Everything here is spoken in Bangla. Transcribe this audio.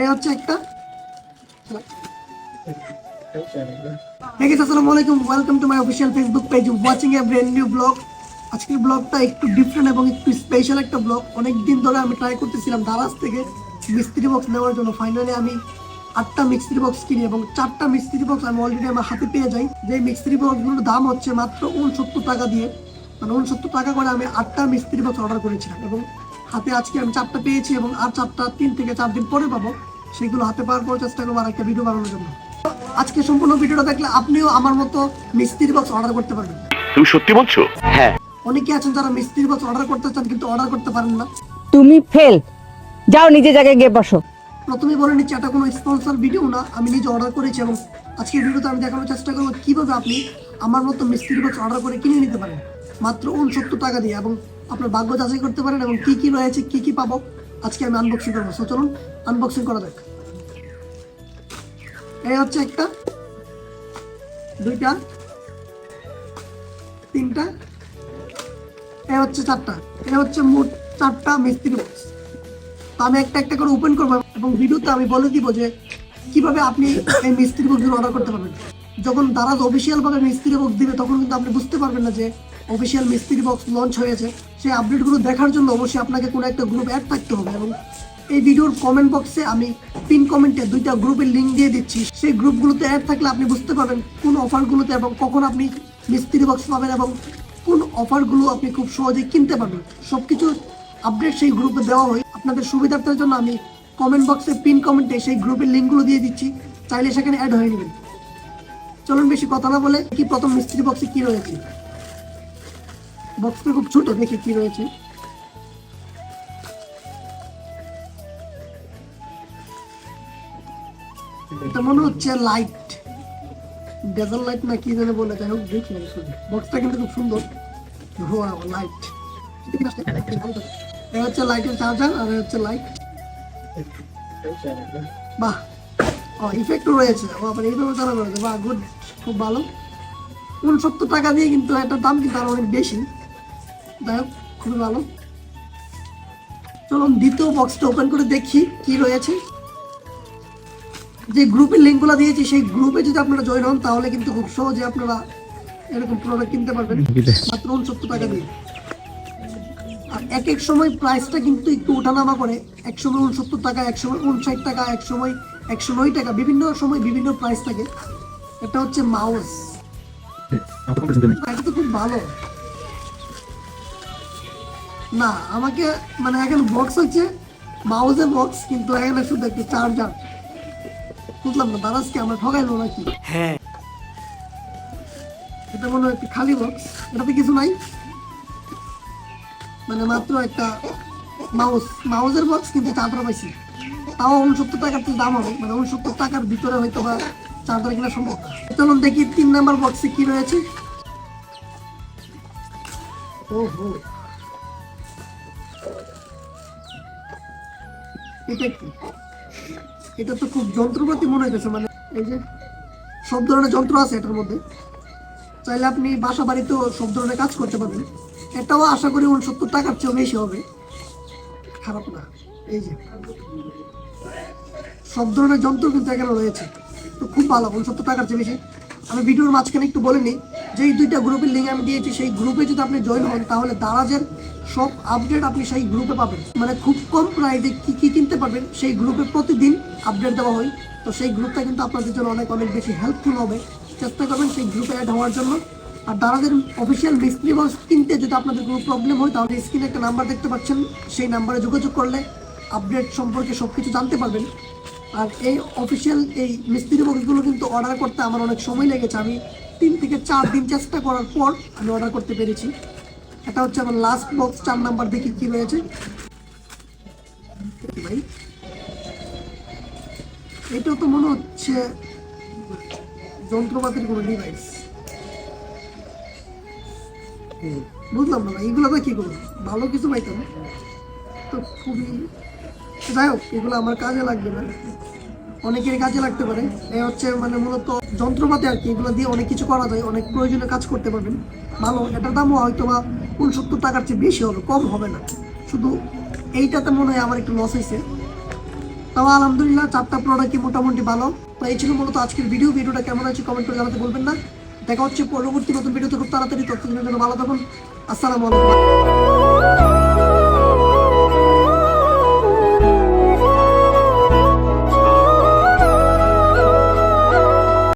এই হচ্ছে একটা। guys, আসসালামু আলাইকুম welcome to my official Facebook page watching a brand new blog আজকের ব্লগটা একটু ডিফারেন্ট এবং একটু স্পেশাল একটা ব্লগ অনেক দিন ধরে আমি ট্রাই করতেছিলাম দারাজ থেকে মিস্ত্রি বক্স নেওয়ার জন্য। ফাইনালি আমি আটটা মিস্ত্রি বক্স কিনি এবং চারটা মিস্ত্রি বক্স আমি অলরেডি আমার হাতে পেয়ে যাই। যে মিস্ত্রি বক্সগুলোর দাম হচ্ছে মাত্র উনসত্তর টাকা দিয়ে। মানে উনসত্তর টাকা করে আমি আটটা মিস্ত্রি বক্স অর্ডার করেছিলাম এবং হাতে আজকে আমি চারটা পেয়েছি এবং আর চারটা তিন থেকে চার দিন পরে পাবো সেগুলো হাতে পাওয়ার পর চেষ্টা করব আর একটা ভিডিও বানানোর জন্য। আজকে সম্পূর্ণ ভিডিওটা দেখলে আপনিও আমার মতো মিস্ত্রি বক্স অর্ডার করতে পারবেন। তুমি সত্যি বলছো? হ্যাঁ। অনেকে আছেন যারা মিস্ত্রি বক্স অর্ডার করতে চান কিন্তু অর্ডার করতে পারেন না। তুমি ফেল যাও নিজে জায়গায় গিয়ে বসো। প্রথমে বলে নিচ্ছি এটা কোনো স্পন্সর ভিডিও না আমি নিজে অর্ডার করেছি এবং আজকের ভিডিওতে আমি দেখানোর চেষ্টা করব কীভাবে আপনি আমার মতো মিস্ত্রির বক্স অর্ডার করে কিনে নিতে পারেন। মাত্র উনসত্তর টাকা দিয়ে এবং আপনার ভাগ্য যাচাই করতে পারেন এবং কি কি রয়েছে, কি কি পাবো, আজকে আমি আনবক্সিং করব। সো চলুন আনবক্সিং করা যাক। এই হচ্ছে একটা, দুইটা, তিনটা এ হচ্ছে চারটা এ হচ্ছে মোট চারটা মিস্ত্রি বক্স আমি একটা একটা করে ওপেন করব এবং ভিডিওতে আমি বলে দিব যে কীভাবে আপনি এই মিস্ত্রি বক্সগুলো অর্ডার করতে পারবেন। যখন দারাজ অফিসিয়াল ভাবে মিস্ত্রি বক্স দিবে, তখন কিন্তু আপনি বুঝতে পারবেন না যে অফিসিয়াল মিস্ত্রি বক্স লঞ্চ হয়েছে। সেই আপডেটগুলো দেখার জন্য অবশ্যই আপনাকে কোনো একটা গ্রুপ অ্যাড থাকতে হবে এবং এই ভিডিওর কমেন্ট বক্সে আমি পিন কমেন্টে দুইটা গ্রুপের লিঙ্ক দিয়ে দিচ্ছি। সেই গ্রুপগুলোতে অ্যাড থাকলে আপনি বুঝতে পারবেন কোন অফারগুলোতে এবং কখন আপনি মিস্ত্রি বক্স পাবেন এবং কোন অফারগুলো আপনি খুব সহজেই কিনতে পারবেন। সবকিছু আপডেট সেই গ্রুপে দেওয়া হয়। আপনাদের সুবিধার্থের জন্য আমি কমেন্ট বক্সে পিন কমেন্টে সেই গ্রুপের লিঙ্কগুলো দিয়ে দিচ্ছি। চাইলে সেখানে অ্যাড হয়ে নেবেন। চলুন বেশি কথা না বলে কি প্রথম মিস্ত্রি বক্সে কি রয়েছে। বক্সটা খুব ছোট, দেখি কি রয়েছে। এটা মনে হচ্ছে লাইট ডেজার লাইট না কি জানে বলে, যাই হোক, দেখি, বক্সটা কিন্তু খুব সুন্দর। লাইট এ হচ্ছে লাইটের চার্জার আর হচ্ছে লাইট বাহ, ও ইফেক্টও রয়েছে। বাহ গুড খুব ভালো। উনসত্তর টাকা দিয়ে কিন্তু এটার দাম কিন্তু আরও অনেক বেশি। যাই হোক খুবই ভালো। চলুন দ্বিতীয় বক্সটা ওপেন করে দেখি কি রয়েছে। যে গ্রুপের লিঙ্কগুলো দিয়েছি সেই গ্রুপে যদি আপনারা জয়েন হন তাহলে কিন্তু খুব সহজে আপনারা এরকম প্রোডাক্ট কিনতে পারবেন। মাত্র উনসত্তর টাকা দিয়ে। আর এক এক সময় প্রাইসটা কিন্তু একটু ওঠানামা করে। এক সময় উনসত্তর টাকা এক সময় উনষাট টাকা এক সময় একশো নয় টাকা বিভিন্ন সময় বিভিন্ন প্রাইস থাকে। এটা হচ্ছে মাউস এটা তো খুব ভালো। না আমাকে মানে এখানে বক্স হচ্ছে মাউসের বক্স কিন্তু এখানে শুধু একটা চার্জার বুঝলাম না দারাজকে আমরা ঠগাইলো নাকি? হ্যাঁ। এটা মনে হয় একটি খালি বক্স এটাতে কিছু নাই। মানে মাত্র একটা মাউস মাউসের বক্স কিন্তু চার্জার পাইছি। তাও উনসত্তর টাকার তো দাম হবে মানে উনসত্তর টাকার ভিতরে হয়তো বা চার্জার কিনা সম্ভব। না। চলুন দেখি তিন নাম্বার বক্সে কি রয়েছে। ওহো। এটা কি এটা তো খুব যন্ত্রপাতি মনে হইতেছে মানে এই যে সব ধরনের যন্ত্র আছে এটার মধ্যে। চাইলে আপনি বাসা বাড়িতেও সব ধরনের কাজ করতে পারবেন। এটাও আশা করি উনসত্তর টাকার চেয়েও বেশি হবে। খারাপ না, এই যে। সব ধরনের যন্ত্র কিন্তু এখানে রয়েছে। তো খুব ভালো উনসত্তর টাকার চেয়ে বেশি। আমি ভিডিওর মাঝখানে একটু বলে নিই যে এই দুইটা গ্রুপের লিঙ্ক আমি দিয়েছি, সেই গ্রুপে যদি আপনি জয়েন হন, তাহলে দারাজের সব আপডেট আপনি সেই গ্রুপে পাবেন। মানে খুব কম প্রাইসে কি কি কিনতে পারবেন, সেই গ্রুপে প্রতিদিন আপডেট দেওয়া হয়। তো সেই গ্রুপটা কিন্তু আপনাদের জন্য অনেক অনেক বেশি হেল্পফুল হবে। চেষ্টা করবেন সেই গ্রুপে অ্যাড হওয়ার জন্য। আর দারাজের অফিসিয়াল মিস্ত্রি বক্স কিনতে যদি আপনাদের কোনো প্রবলেম হয়, তাহলে স্ক্রিনে একটা নাম্বার দেখতে পাচ্ছেন। সেই নাম্বারে যোগাযোগ করলে আপডেট সম্পর্কে সব কিছু জানতে পারবেন। আর এই অফিসিয়াল এই মিস্ত্রি বক্সগুলো কিন্তু অর্ডার করতে আমার অনেক সময় লেগেছে। আমি তিন থেকে চার দিন চেষ্টা করার পর আমি অর্ডার করতে পেরেছি। এটা হচ্ছে আমার লাস্ট বক্স চার নাম্বার দেখি কি রয়েছে। ভাই এটা তো মনে হচ্ছে যন্ত্রপাতির কোনো ডিভাইস বুঝলাম না ভাই, এগুলো তো কি করব? ভালো কিছু পাইতাম। তো খুবই যাই হোক, এগুলো আমার কাজে লাগবে না। অনেকের কাজে লাগতে পারে। এ হচ্ছে মানে মূলত যন্ত্রপাতি আর কি, এগুলো দিয়ে অনেক কিছু করা যায়, অনেক প্রয়োজনীয় কাজ করতে পারবেন। ভালো, এটার দামও হয়তো বা উনসত্তর টাকার চেয়ে বেশি হবে, কম হবে না। শুধু এইটাতে মনে হয় আমার একটু লস হয়েছে তাও আলহামদুলিল্লাহ, চারটা প্রোডাক্টই মোটামুটি ভালো। তো এই ছিল মূলত আজকের ভিডিও ভিডিওটা কেমন আছে কমেন্ট করে জানাতে বলবেন না। দেখা হচ্ছে পরবর্তী নতুন ভিডিওতে খুব তাড়াতাড়ি। ততদিনের জন্য ভালো থাকুন। আসসালামু আলাইকুম।